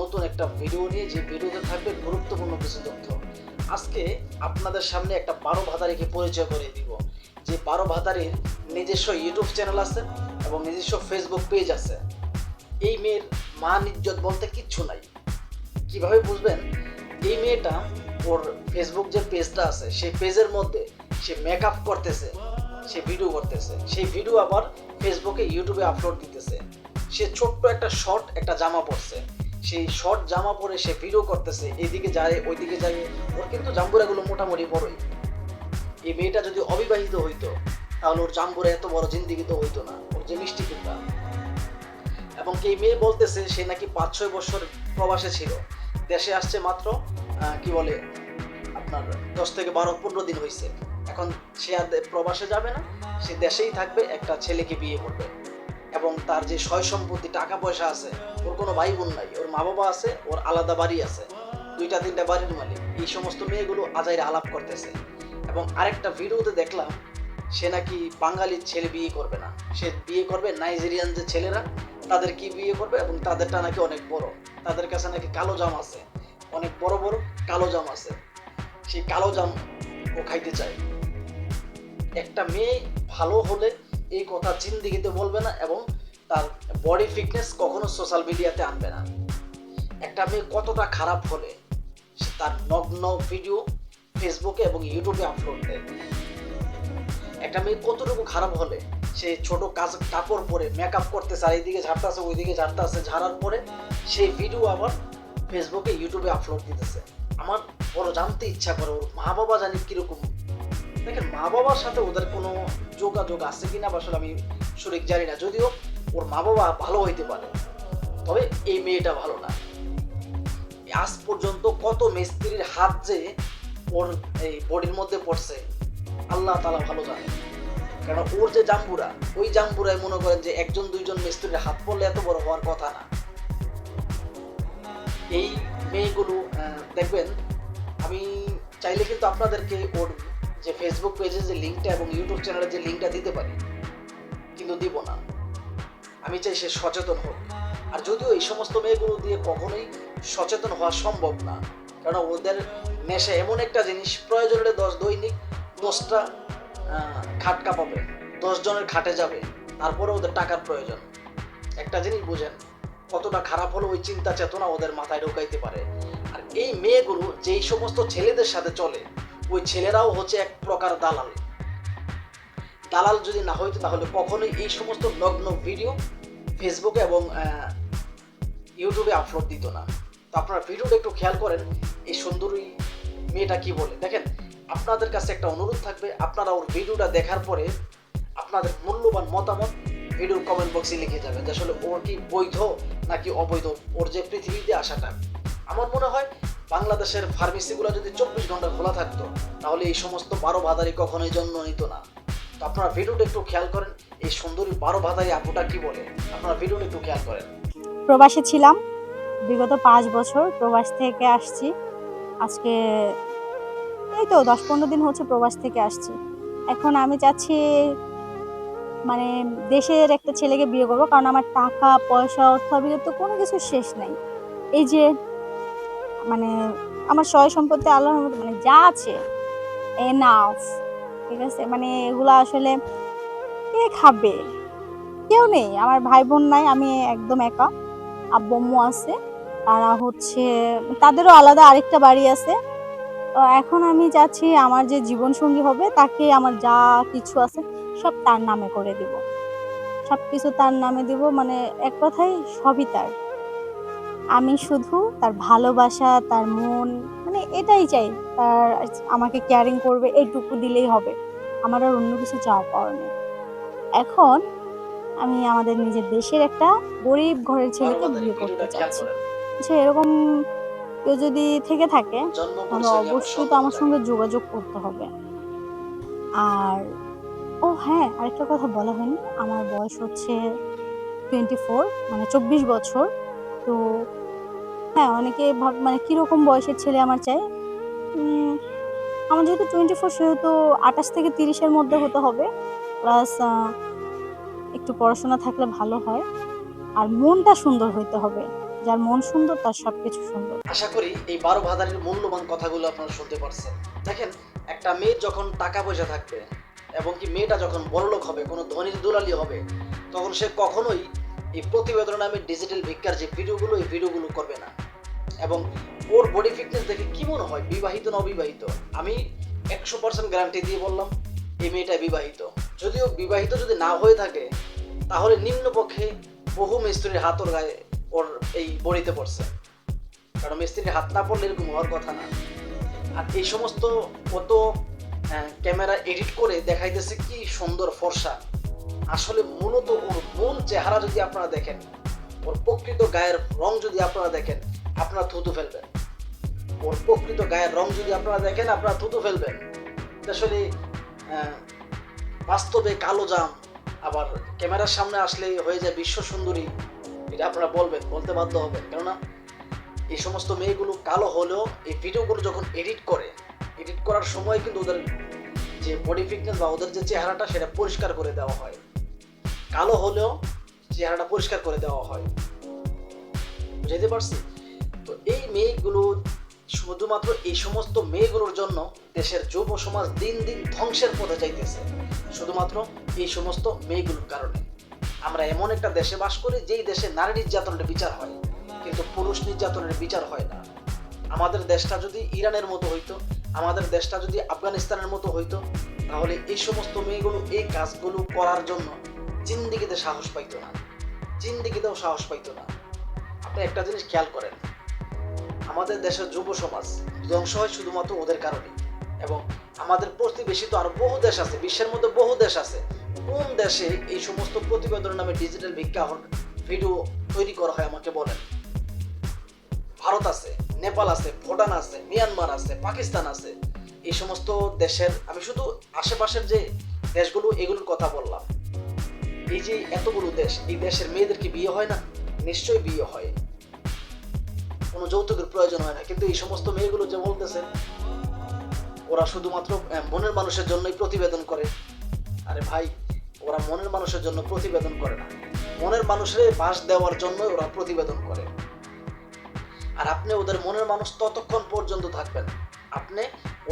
নতুন একটা ভিডিও নিয়ে যে ভিডিওতে থাকবে গুরুত্বপূর্ণ কিছু তথ্য। আজকে আপনাদের সামনে একটা বারো ভাতারিকে পরিচয় করে দিব। যে বারো ভাতারির নিজস্ব ইউটিউব চ্যানেল আছে এবং নিজস্ব ফেসবুক পেজ আছে। এই মেয়ের মান ইজ্জত বলতে কিচ্ছু নাই। কীভাবে বুঝবেন? এই মেয়েটা ওর ফেসবুক যে পেজটা আছে, সেই পেজের মধ্যে সে মেকআপ করতেছে, সে ভিডিও করতেছে। সেই ভিডিও আবার ফেসবুকে ইউটিউবে আপলোড দিতেছে। সে ছোট্ট একটা শর্ট একটা জামা পরছে। সেই শর্ট জামা পরে সে ভিডিও করতেছে এইদিকে যায়, ওইদিকে যায়। ওর কিন্তু জাম্বুরাগুলো মোটামুটি বড়ই। এই মেয়েটা যদি অবিবাহিত হইতো, তাহলে ওর জাম্বুরা এত বড় জিন্দিগি তো হইতো না। ওর যে মিষ্টি কিনতা এবং এই মেয়ে বলতেছে, সে নাকি পাঁচ ছয় বছর প্রবাসে ছিল। দেশে আসছে মাত্র কি বলে, আপনার দশ থেকে বারো, পনেরো দিন হয়েছে এখন সে আর প্রবাসে যাবে না, সে দেশেই থাকবে, একটা ছেলেকে বিয়ে করবে। এবং তার যে সয় সম্পত্তি, টাকা পয়সা আছে, ওর কোনো ভাই বোন নাই। ওর মা বাবা আছে, ওর আলাদা বাড়ি আছে, দুইটা তিনটা বাড়ির মালিক। এই সমস্ত মেয়েগুলো আজাইরে আলাপ করতেছে। এবং আরেকটা ভিডিওতে দেখলাম, সে নাকি বাঙালির ছেলে বিয়ে করবে না। সে বিয়ে করবে নাইজেরিয়ান যে ছেলেরা, তাদের কি বিয়ে করবে এবং তাদেরটা নাকি অনেক বড়। তাদের কাছে নাকি কালো জাম আছে। অনেক বড় বড় কালো জাম আছে। সেই কালো জাম ও খাইতে চায়। একটা মেয়ে ভালো হলে এই কথা জিন্দিগিতে বলবে না এবং তার বডি ফিটনেস কখনো সোশ্যাল মিডিয়াতে আনবে না। একটা মেয়ে কতটা খারাপ হলে সে তার নগ্ন ভিডিও ফেসবুকে এবং ইউটিউবে আপলোড দেয়। একটা মেয়ে কতটুকু খারাপ হলে সে ছোট কাজ কাপড় পরে মেকআপ করতেছে আর এইদিকে ঝাড়তেছে, ওইদিকে ঝাড়তেছে, ঝাড়ার পরে সেই ভিডিও আবার ফেসবুকে ইউটিউবে আপলোড দিতেছে। আমার বড় জানতে ইচ্ছা করে, ওর মা বাবা জানি কীরকম দেখেন মা বাবার সাথে ওদের কোনো যোগাযোগ আছে কিনা বা আসলে আমি সঠিক জানি না। যদিও ওর মা বাবা ভালো হইতে পারে, তবে এই মেয়েটা ভালো না। আজ পর্যন্ত কত মিস্ত্রির হাত যে ওর এই বডির মধ্যে পড়ছে, আল্লাহ তালা ভালো জানে। কারণ ওর যে জাম্বুরা, ওই জাম্বুরায় মনে করেন যে একজন, দুইজন মিস্ত্রির হাত পড়লে এত বড় হওয়ার কথা না। এই মেয়েগুলো দেখবেন, আমি চাইলে কিন্তু আপনাদেরকে ওর যে ফেসবুক পেজের যে লিঙ্কটা এবং ইউটিউব চ্যানেলের যে লিঙ্কটা দিতে পারি কিন্তু দিব না। আমি চাই সে সচেতন হোক। আর যদিও এই সমস্ত মেয়েগুলো দিয়ে কখনোই সচেতন হওয়া সম্ভব না কারণ ওদের নেশা এমন একটা জিনিস প্রয়োজন হলে দশ দৈনিক দশটা আহ, খাট কাঁপাবে জনের খাটে যাবে তারপরে ওদের টাকার প্রয়োজন। একটা জিনিস বুঝেন কতটা খারাপ হলে ওই চিন্তা চেতনা ওদের মাথায় ঢোকাইতে পারে। আর এই মেয়েগুলো যেই সমস্ত ছেলেদের সাথে চলে ওই ছেলেরাও হচ্ছে এক প্রকার দালাল। দালাল যদি না হইতো তাহলে কখনোই এই সমস্ত নগ্ন ভিডিও ফেসবুকে এবং ইউটিউবে আপলোড দিত না। তো আপনারা ভিডিওটা একটু খেয়াল করেন, এই সুন্দরী মেয়েটা কি বলে? দেখেন, আপনাদের কাছে একটা অনুরোধ থাকবে, আপনারা ওর ভিডিওটা দেখার পরে আপনাদের মূল্যবান মতামত ভিডিওর কমেন্ট বক্সে লিখে যাবেন যে আসলে ওর কি বৈধ নাকি অবৈধ? ওর যে পৃথিবীতে আসাটা। আমার মনে হয় বাংলাদেশের ফার্মেসিগুলো যদি চব্বিশ ঘণ্টা খোলা থাকতো, তাহলে এই সমস্ত বারো ভাতারি কখনোই জন্ম নিত না। তো আপনারা ভিডিওটা একটু খেয়াল করেন, এই সুন্দরী বারো ভাতারি আপুটা কি বলে? আপনারা ভিডিওটা একটু খেয়াল করেন। প্রবাসে ছিলাম, বিগত পাঁচ বছর প্রবাস থেকে আসছি। আজকে এই তো দশ পনেরো দিন হচ্ছে প্রবাস থেকে আসছি। এখন আমি চাচ্ছি মানে দেশের একটা ছেলেকে বিয়ে করব, কারণ আমার টাকা, পয়সা, অর্থ তো কোনো কিছু শেষ নাই। এই যে মানে আমার সয় সম্পত্তি আল্লাহর মতো মানে যা আছে এ এনাফ ঠিক আছে? মানে এগুলো আসলে কে খাবে? কেউ নেই। আমার ভাই বোন নাই, আমি একদম একা। আব্বু আছে, তারা হচ্ছে, তাদেরও আলাদা আরেকটা বাড়ি আছে। তো এখন আমি চাচ্ছি আমার যে জীবন সঙ্গী হবে, তাকে আমার যা কিছু আছে, সব তার নামে করে দিব। সব কিছু তার নামে দিব মানে এক কথায় সবই তার। আমি শুধু তার ভালোবাসা তার মন মানে এটাই চাই। তার আমাকে কেয়ারিং করবে এইটুকু দিলেই হবে। আমার আর অন্য কিছু চাওয়া পাওয়ার নেই। এখন আমি আমাদের নিজের দেশের একটা গরিব ঘরের ছেলেকে বিয়ে করতে চাচ্ছি। আচ্ছা এরকম কেউ যদি থেকে থাকে তাহলে অবশ্যই তো আমার সঙ্গে যোগাযোগ করতে হবে। আর ও হ্যাঁ আরেকটা কথা বলা হয়নি। আমার বয়স হচ্ছে টোয়েন্টি ফোর মানে চব্বিশ বছর। তো হ্যাঁ অনেকে ভাব মানে কীরকম বয়সের ছেলে আমার চাই? আমার যেহেতু টোয়েন্টি ফোর সেহেতু আঠাশ থেকে তিরিশের মধ্যে হতে হবে। প্লাস একটু পড়াশোনা থাকলে ভালো হয়। আর মনটা সুন্দর হইতে হবে। যার মন সুন্দর, তার সব কিছু সুন্দর। আশা করি এই বারো ভাতারের মূল্যবান কথাগুলো আপনারা শুনতে পারছেন। দেখেন, একটা মেয়ে যখন টাকা পয়সা থাকবে এবং কি মেয়েটা যখন বড়লোক হবে, কোনো ধনীর দুলালি হবে, তখন সে কখনোই এই প্রতিবেদন নামে ডিজিটাল ভিক্ষার যে ভিডিওগুলো, এই ভিডিওগুলো করবে না। এবং ওর বডি ফিটনেস দেখে কি মনে হয়, বিবাহিত না অবিবাহিত? আমি একশো পার্সেন্ট গ্যারান্টি দিয়ে বললাম, এই মেয়েটা বিবাহিত। যদিও বিবাহিত যদি না হয়ে থাকে, তাহলে নিম্নপক্ষে বহু মিস্ত্রির হাত ওর গায়ে, ওর এই বড়িতে পড়ছে। কারণ মিস্ত্রির হাত না পড়লে এরকম হওয়ার কথা না। আর এই সমস্ত কত ক্যামেরা এডিট করে দেখাইতেছে কি সুন্দর ফর্সা। আসলে মূলত ওর মূল চেহারা যদি আপনারা দেখেন, ওর প্রকৃত গায়ের রং যদি আপনারা দেখেন, আপনারা থুতু ফেলবেন। ওর প্রকৃত গায়ের রং যদি আপনারা দেখেন, আপনারা থুতু ফেলবেন। আসলে বাস্তবে কালো জাম, আবার ক্যামেরার সামনে আসলে হয়ে যায় বিশ্ব সুন্দরী, এটা আপনারা বলবেন, বলতে বাধ্য হবেন। কেননা, এই সমস্ত মেয়েগুলো কালো হলেও এই ভিডিওগুলো যখন এডিট করে, এডিট করার সময় কিন্তু ওদের যে বডি ফিটনেস বা ওদের যে চেহারাটা, সেটা পরিষ্কার করে দেওয়া হয়। কালো হলেও চেহারাটা পরিষ্কার করে দেওয়া হয়। বুঝাইতে পারছি? তো এই মেয়েগুলো শুধুমাত্র এই সমস্ত মেয়েগুলোর জন্য দেশের যুব সমাজ দিন দিন ধ্বংসের পথে যাইতেছে। শুধুমাত্র এই সমস্ত মেয়েগুলোর কারণে। আমরা এমন একটা দেশে বাস করি যেই দেশে নারী নির্যাতনের বিচার হয়, কিন্তু পুরুষ নির্যাতনের বিচার হয় না। আমাদের দেশটা যদি ইরানের মতো হইতো, আমাদের দেশটা যদি আফগানিস্তানের মতো হইতো, তাহলে এই সমস্ত মেয়েগুলো এই কাজগুলো করার জন্য জিন্দিগিতে সাহস পাইতো না। জিন্দিগিতেও সাহস পাইতো না। আপনি একটা জিনিস খেয়াল করেন, আমাদের দেশের যুব সমাজ ধ্বংস হয় শুধুমাত্র ওদের কারণে এবং আমাদের প্রতিবেশী তো আরও বহু দেশ আছে, বিশ্বের মধ্যে বহু দেশ আছে। কোন দেশে এই সমস্ত প্রতিবেদন নামে ডিজিটাল বিজ্ঞাপন ভিডিও তৈরি করা হয় আমাকে বলেন? ভারত আছে, নেপাল আছে, ভুটান আছে, মিয়ানমার আছে, পাকিস্তান আছে। এই সমস্ত দেশের আমি শুধু আশেপাশের যে দেশগুলো, এগুলোর কথা বললাম। এই যে এতগুলো দেশ, এই দেশের মেয়েদের কি বিয়ে হয় না? নিশ্চয়ই বিয়ে হয়। কোনো যৌতুকের প্রয়োজন হয় না। কিন্তু এই সমস্ত মেয়েগুলো যে বলতেছে, ওরা শুধুমাত্র মনের মানুষের জন্যই প্রতিবেদন করে। আরে ভাই, ওরা মনের মানুষের জন্য প্রতিবেদন করে না। মনের মানুষের বাস দেওয়ার জন্য ওরা প্রতিবেদন করে। আর আপনি ওদের মনের মানুষ ততক্ষণ পর্যন্ত থাকবেন। আপনি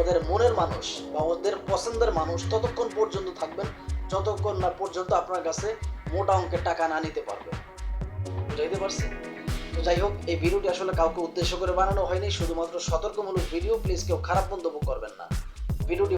ওদের মনের মানুষ বা ওদের পছন্দের মানুষ ততক্ষণ পর্যন্ত থাকবেন যতক্ষণ না পর্যন্ত আপনার কাছে মোটা অঙ্কের টাকা না নিতে পারবে। বুঝাইতে পারছি? তো যাই হোক, এই ভিডিওটি আসলে কাউকে উদ্দেশ্য করে বানানো হয়নি, শুধুমাত্র সতর্কমূলক ভিডিও। প্লিজ কেউ খারাপ মন্তব্য করবেন না। ভিডিওটি